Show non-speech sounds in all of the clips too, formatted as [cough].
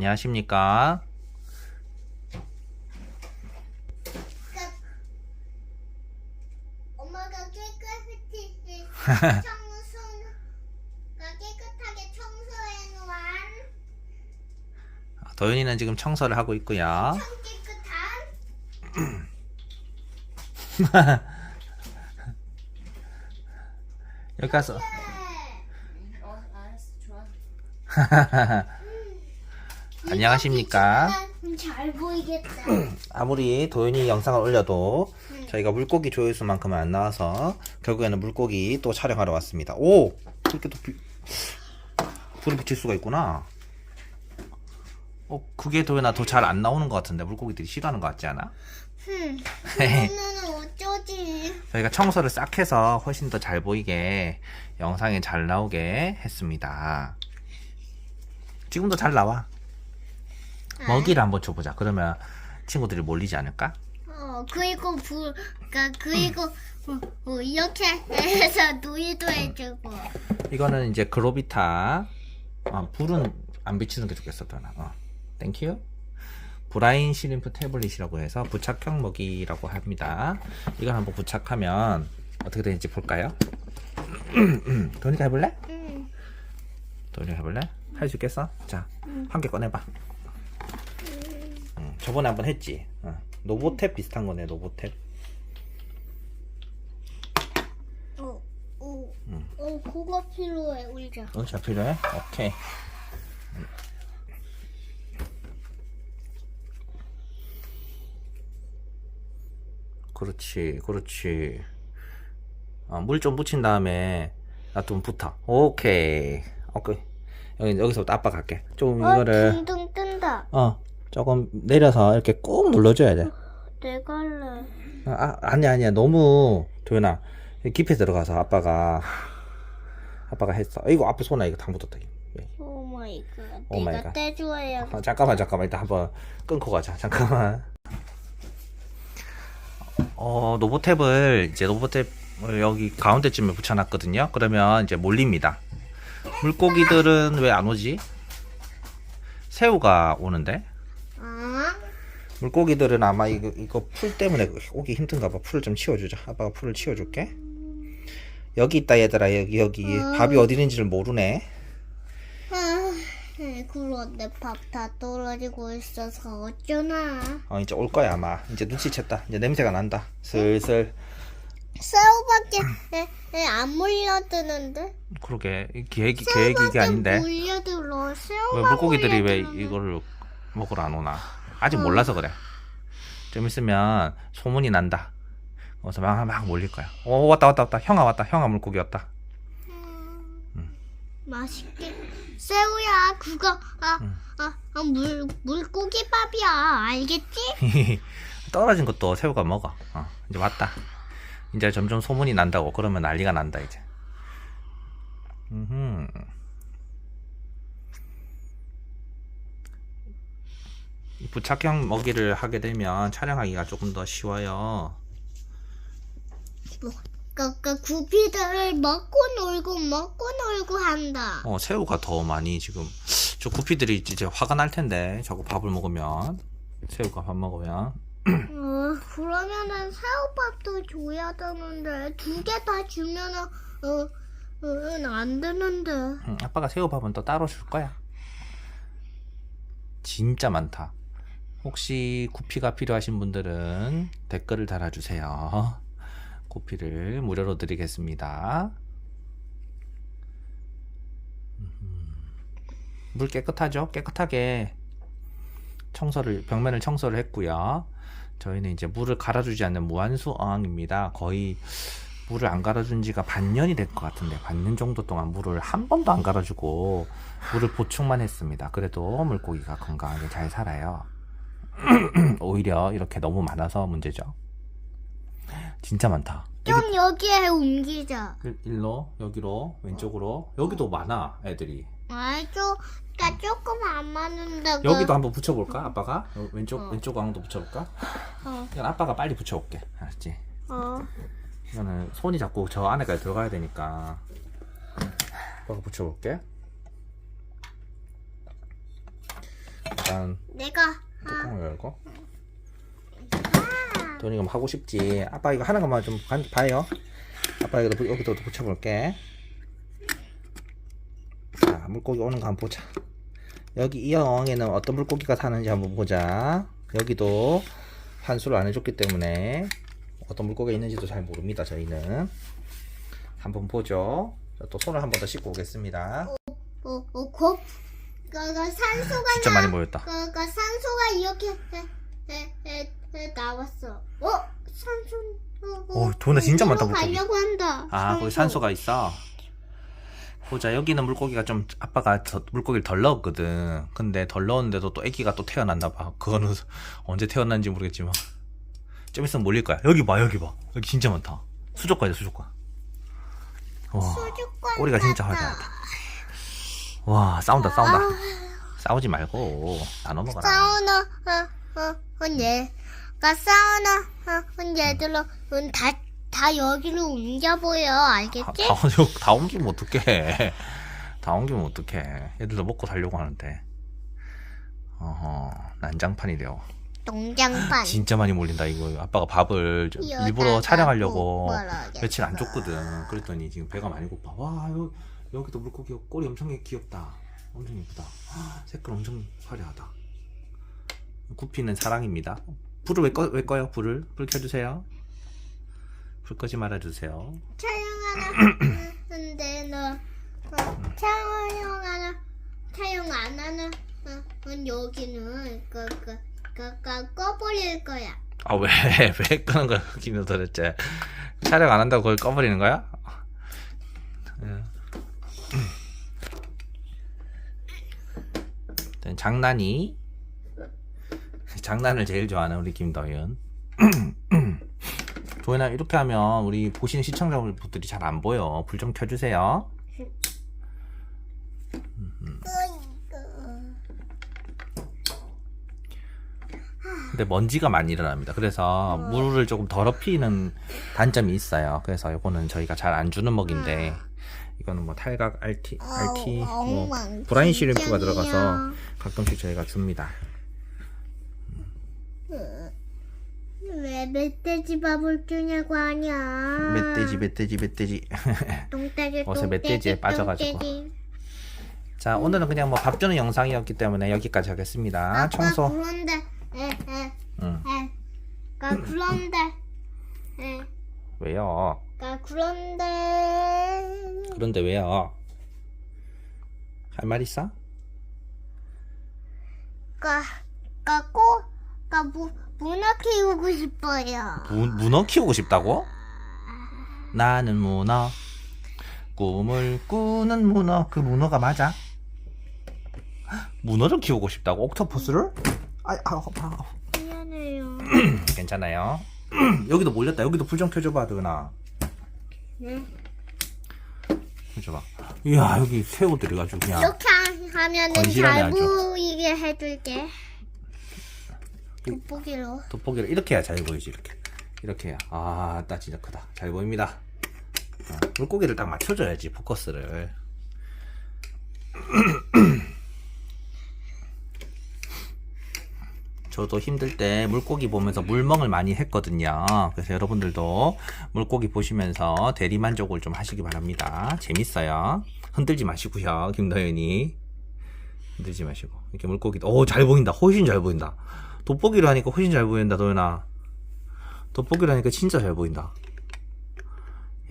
안녕하십니까? 엄마가 깨끗이 [laughs] 청소가 깨끗하게 청소해 놓은 도윤이는 지금 청소를 하고 있고요. 청 깨끗한 [laughs] 여기 가서 네. 어, 알았어, 좋아. [laughs] 안녕하십니까? 음, 잘 보이겠다. [clears throat] 아무리 도윤이 영상을 올려도 저희가 물고기 조회수만큼은 안 나와서 결국에는 물고기 또 촬영하러 왔습니다. 오! 이렇게 또 비... 불을 붙일 수가 있구나. 어, 그게 도윤아 더 잘 안 나오는 것 같은데 물고기들이 싫어하는 것 같지 않아? 흠, [laughs] 그러면은 어쩌지? 저희가 청소를 싹 해서 훨씬 더 잘 보이게 영상에 잘 나오게 했습니다. 지금도 잘 나와. 먹이를 한번 줘보자. 그러면 친구들이 몰리지 않을까? 어 그리고 불, 그러니까 그리고 어, 어, 이렇게 해서 [laughs] 누이도 해주고. 이거는 이제 그로비타. 어, 불은 안 비치는 게 좋겠어, 도나. 어, 땡큐. 브라인 시림프 태블릿이라고 해서 부착형 먹이라고 합니다. 이걸 한번 부착하면 어떻게 되는지 볼까요? [clears throat] 도니가 해볼래? 응. 도니가 해볼래? 할 수 있겠어? 자, 한 개 꺼내봐. 응, 저번에 한번 했지. 어, 노보탭 비슷한 거네, 노보탭. 어, 어, 음. 어, 그거 필요해, 우리가. 어, 자 필요해? 오케이. 그렇지, 그렇지. 어, 물좀 묻힌 다음에 놔두면 붙어. 오케이. 오케이. 여기, 여기서부터 아빠 갈게. 좀 어, 이거를, 둥둥 뜬다. 어, 조금 내려서 이렇게 꾹 눌러줘야 돼. 내가 할래. 아, 아, 아니야, 아니야. 너무, 도현아. 깊이 들어가서 아빠가, 아빠가 했어. 이거 앞에 손아, 이거 다 묻었다. 예. 오 마이 갓. 오 마이 내가 갓. 떼줘야 아, 잠깐만 잠깐만 일단 한번 끊고 가자 잠깐만 어 노보탭을 이제 노보탭을 여기 가운데쯤에 붙여놨거든요 그러면 이제 몰립니다 물고기들은 왜 안 오지 새우가 오는데 아, 물고기들은 아마 이거 이거 풀 때문에 오기 힘든가 봐. 풀을 좀 치워주자. 아빠가 풀을 치워줄게. 여기 있다 얘들아. 여기 여기. 밥이 어디 있는지를 모르네. 아, 그런데 밥 다 떨어지고 있어서 어쩌나. 어 이제 올 거야 아마. 이제 눈치챘다. 이제 냄새가 난다. 슬슬. 새우밖에 에, 안 물려드는데? 그러게. 계획 계획이 이게 아닌데. 물려들어. 왜 새우가 물고기들이 왜 물려들어. 이거를 먹으러 안 오나 아직 몰라서 그래. 좀 있으면 소문이 난다. 어서 막, 막 몰릴 거야. 오 왔다 왔다 왔다. 형아 왔다. 형아 물고기 왔다. 음, 맛있게. 새우야, 그거 아, 음. 아, 아, 물 물고기 밥이야. 알겠지? [laughs] 떨어진 것도 새우가 먹어. 어, 이제 왔다. 이제 점점 소문이 난다고. 그러면 난리가 난다 이제. 음흠. 이 부착형 먹이를 하게 되면 촬영하기가 조금 더 쉬워요. 뭐, 그까 구피들을 먹고 놀고 먹고 놀고 한다. 어, 새우가 더 많이 지금. 저 구피들이 이제 화가 날 텐데 저거 밥을 먹으면. 새우가 밥 먹으면. [clears throat] 어, 그러면은 새우밥도 줘야 되는데 두 개 다 주면은 어, 어, 안 되는데. 응, 아빠가 새우밥은 또 따로 줄 거야. 진짜 많다 혹시 구피가 필요하신 분들은 댓글을 달아주세요. 구피를 무료로 드리겠습니다. 음, 물 깨끗하죠? 깨끗하게 청소를 벽면을 청소를 했고요. 저희는 이제 물을 갈아주지 않는 무한수 어항입니다. 거의 물을 안 갈아준 지가 반년이 될 것 같은데 반년 정도 동안 물을 한 번도 안 갈아주고 물을 보충만 했습니다. 그래도 물고기가 건강하게 잘 살아요. [clears throat] 오히려 이렇게 너무 많아서 문제죠. 진짜 많다. 좀 여기에 옮기자. 일- 일로 여기로 왼쪽으로 여기도 많아 애들이. 아이 좀, 그니까 조금 안 맞는다. 그- 여기도 한번 붙여볼까? 아빠가 어, 왼쪽 어. 왼쪽 왕도 붙여볼까? 어, 이건 아빠가 빨리 붙여올게. 알았지? 어. 이거는 손이 자꾸 저 안에까지 들어가야 되니까 아빠가 붙여볼게 일단 내가 열고 돈 이거 하고 싶지 아빠 이거 하는 것만 좀 간- 봐요 아빠 여기도 부- 여기도 붙여볼게 자 물고기 오는 거 한번 보자 여기 이 어항에는 어떤 물고기가 사는지 한번 보자 여기도 환수를 안 해줬기 때문에 어떤 물고기가 있는지도 잘 모릅니다 저희는 한번 보죠 자, 또 손을 한 번 더 씻고 오겠습니다 어, 어, 곱, 그가 산소가 진짜 많이 모였다 그가 산소가 이렇게 해, 해, 해, 해 나왔어. 어, 산소. 어, 어, 돈은 진짜 많다, 물고기. 가려고 한다. 아, 거기 산소가 있어. 보자, 여기는 물고기가 좀, 아빠가 더- 물고기를 덜 넣었거든. 근데 덜 넣었는데도 또 애기가 또 태어났나봐. 그거는 [laughs] 언제 태어났는지 모르겠지만. 좀 있으면 몰릴 거야. 여기 봐, 여기 봐. 여기 진짜 많다. 수족관이야, 수족관. 와, 수족관 꼬리가 진짜 같다. 화려하다. 와, 싸운다, 싸운다. 싸우지 말고, 나눠 먹어라. 사우나, 어, 어, 어, 얘가 사우나, 어, 어, 얘들로, 어, 다, 다 여기로 옮겨보여, 다, 알겠지? 다, 다 옮기면 어떡해. 다 옮기면 어떡해. [laughs] 애들도 먹고 살려고 하는데. 어허, 난장판이 되어. 농장판. [laughs] 진짜 많이 몰린다 이거 아빠가 밥을 좀 일부러 촬영하려고. 며칠 안 줬거든 그랬더니 지금 배가 많이 고파 와 여, 여기도 물고기 꼬리 엄청 귀엽다. 엄청 예쁘다. 아, 색깔 엄청 화려하다. 구피는 사랑입니다. 불을 왜, 꺼, 왜 꺼요 불을? 불 켜주세요. 불 끄지 말아주세요. 촬영하는데 너 어, 촬영하는 촬영 안 하는 어, 어, 여기는 그 그 그 그 꺼버릴 거야. 아 왜 [laughs] 왜 끄는 거야 여기는 도대체? 촬영 안 한다고 그걸 꺼버리는 거야? 예. 일단 장난이? 장난을 제일 좋아하는 우리 김도윤 [clears throat] 도윤아 이렇게 하면 우리 보시는 시청자분들이 잘 안 보여. 불 좀 켜주세요. 근데 먼지가 많이 일어납니다. 그래서 물을 조금 더럽히는 단점이 있어요. 그래서 이거는 저희가 잘 안 주는 먹인데 이거는 뭐 탈각, 알티, 알티, 뭐 브라인 시림프가 들어가서 가끔씩 저희가 줍니다. 왜 멧돼지 밥을 주냐고 하냐? 멧돼지, 멧돼지, 멧돼지. [laughs] 똥돼지 어서 멧돼지에 빠져가지고. 똥돼지. 자, 오늘은 그냥 뭐 밥 주는 영상이었기 때문에 여기까지 하겠습니다. 아빠, 청소. 그런데 에, 에, 응. 에. 가 그런데 에. 왜요? 가 그런데 그런데 왜요? 할 말 있어? 가, 가, 꼭, 가, 무, 문어 키우고 싶어요. 문, 문어 키우고 싶다고? 나는 문어 꿈을 꾸는 문어 그 문어가 맞아? 문어를 키우고 싶다고? 옥토퍼스를? 아, 아, 아, 미안해요. [clears throat] 괜찮아요 [clears throat] 여기도 몰렸다 여기도 불 좀 켜줘봐 도연아 네. 켜줘봐 이야 여기 새우들이 가지고 그냥 이렇게 하- 하면은 건실하네, 잘 아주. 보이게 해줄게. 돋보기로. 돋보기를 이렇게 해야 잘 보이지 이렇게 이렇게 해야 아나 진짜 크다 잘 보입니다 어, 물고기를 딱 맞춰줘야지 포커스를 저도 힘들 때 물고기 보면서 물멍을 많이 했거든요. 그래서 여러분들도 물고기 보시면서 대리 만족을 좀 하시기 바랍니다. 재밌어요. 흔들지 마시고요 김도현이. 흔들지 마시고. 이렇게 물고기도 오 잘 보인다. 훨씬 잘 보인다. 돋보기로 하니까 훨씬 잘 보인다 도현아. 돋보기로 하니까 진짜 잘 보인다.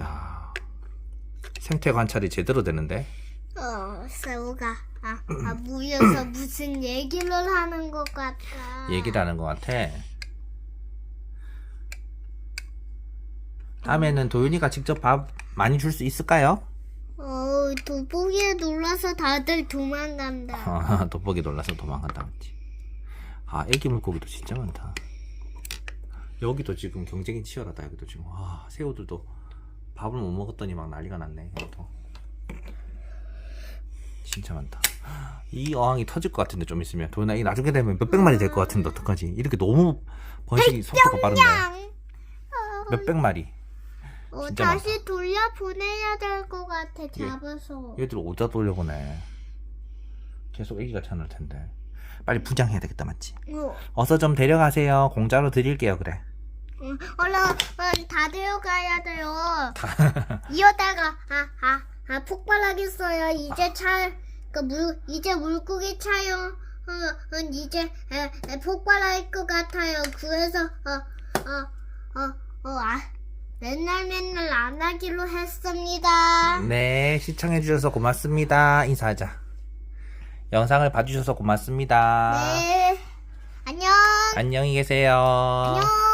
야 생태 관찰이 제대로 되는데? 어, 새우가, 아, 아, 모여서 무슨 얘기를 하는 것 같다. 얘기를 하는 것 같아 다음에는 도윤이가 직접 밥 많이 줄 수 있을까요? 어, 돋보기에 놀라서 다들 도망간다. [laughs] 아, 돋보기 놀라서 도망간다 그랬지 아 애기 물고기도 진짜 많다 여기도 지금 경쟁이 치열하다 여기도 지금 와 새우들도 밥을 못 먹었더니 막 난리가 났네 여기도 진짜 많다 이 어항이 터질 것 같은데 좀 있으면 도현아 이 나중에 되면 몇백 마리 될 것 같은데 어떡하지 이렇게 너무 번식이 속도가 빠른데 냥! 몇백 마리 어, 진짜 다시 돌려 보내야 될 것 같아, 잡아서. 얘들 오다 돌려보네 계속 애기가 찾을 텐데 빨리 부장해야 되겠다 맞지? 어, 어서 좀 데려가세요. 공짜로 드릴게요 그래. 응, 얼른 다 데려가야 돼요. 이러다가 아 아 아, 폭발하겠어요. 이제 차 그 물 이제 물고기 차요. 어, 어, 이제 에, 에, 폭발할 것 같아요. 그래서 어 어 어 어 아, 맨날 맨날 안 하기로 했습니다. 네 시청해주셔서 고맙습니다. 인사하자. 영상을 봐주셔서 고맙습니다. 네. 안녕. 안녕히 계세요. 안녕.